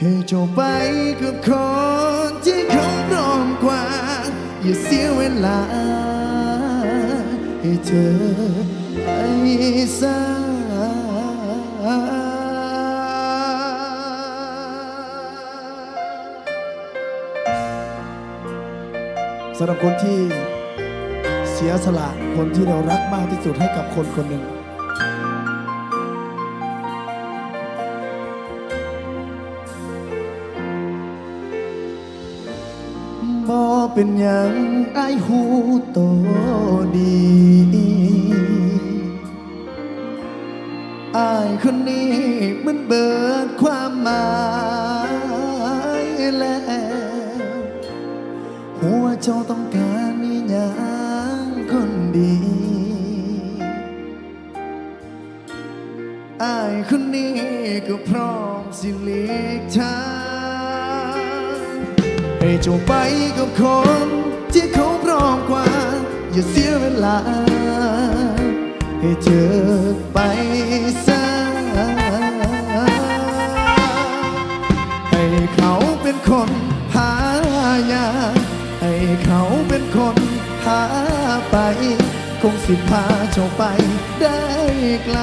ให้เจ้าไปกับคนที่เขาพร้อมกว่า อย่าเสียเวลา ให้เธอไปซะสำหรับคนที่เสียสละคนที่เรารักมากที่สุดให้กับคนคนหนึ่ง เป็นหยังไอหูโตดีอายคนนี้มันเบิดความหมายแล้ว หัวเจ้าต้องการนี่ยังคนดีอายคนนี้ก็พร้อมสิเลีกทาง ให้จ้าไปกับคนที่เขาพร้อมกว่า อย่าเสียเวลา ให้เธอไปซะให้เขาเป็นคนพายา ให้เขาเป็นคนพาไป คงสิพาเจ้าไปได้ไกล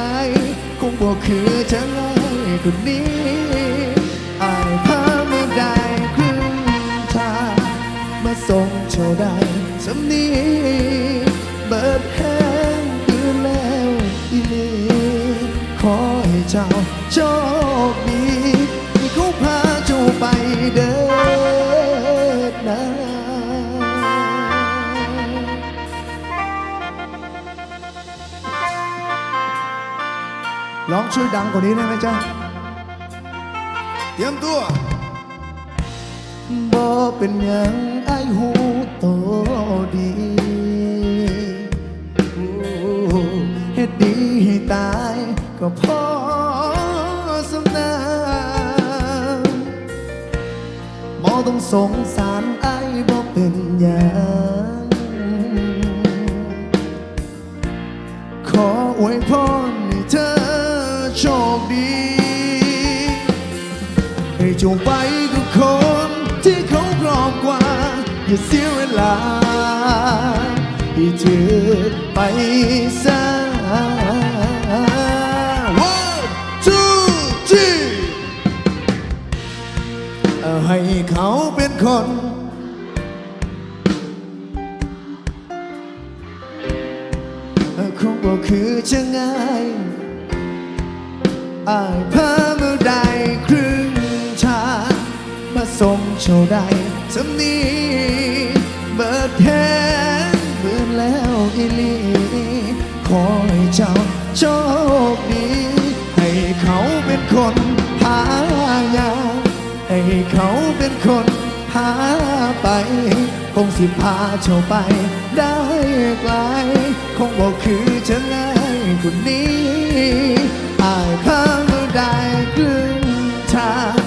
คงบอกคือจะง่ายคนนี้อายพาไม่ได้ นีเบิดแห้งคืนแล้วอีนีขอให้เจ้าโชคดีที่เขาพาเจ้าไปเดินนะร้องช่วยดังกว่านี้ได้ไหมจ๊ะ เตรียมตัวบ่เป็นหยังไอหู โตดีโอ้เฮ็ดดีให้ตายก็พอสำนาหมอต้องสงสารไอายบ่เป็นหยังขออวยพรให้เธอโชคดีให้จงไปกับคนที่เขาพร้อมกว่า อย่าเสียเวลา ให้เธอไปซะ One two three เอาให้เขาเป็นคนคงบอกคือจะง่ายอายพาเมื่อใดครึ่งทางมาส่งเจ้าได้สำนีเบิดแห้งเบิดแล้วอีลีขอให้เจ้าโชคดี ให้เขาเป็นคนหายาให้เขาเป็นคนพาไป คงสิพาเจ้าไป ได้ไกล คงบอกคือจะง่ายคนนี้อายพาเมื่อได้ครึ่งทาง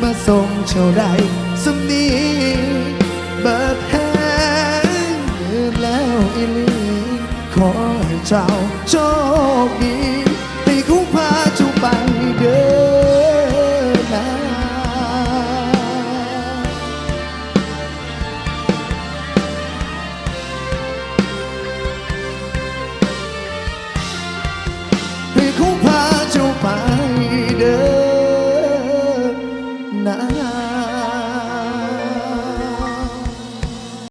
มาส่งเจ้าได้สำนี ขอให้เจ้าโชคดี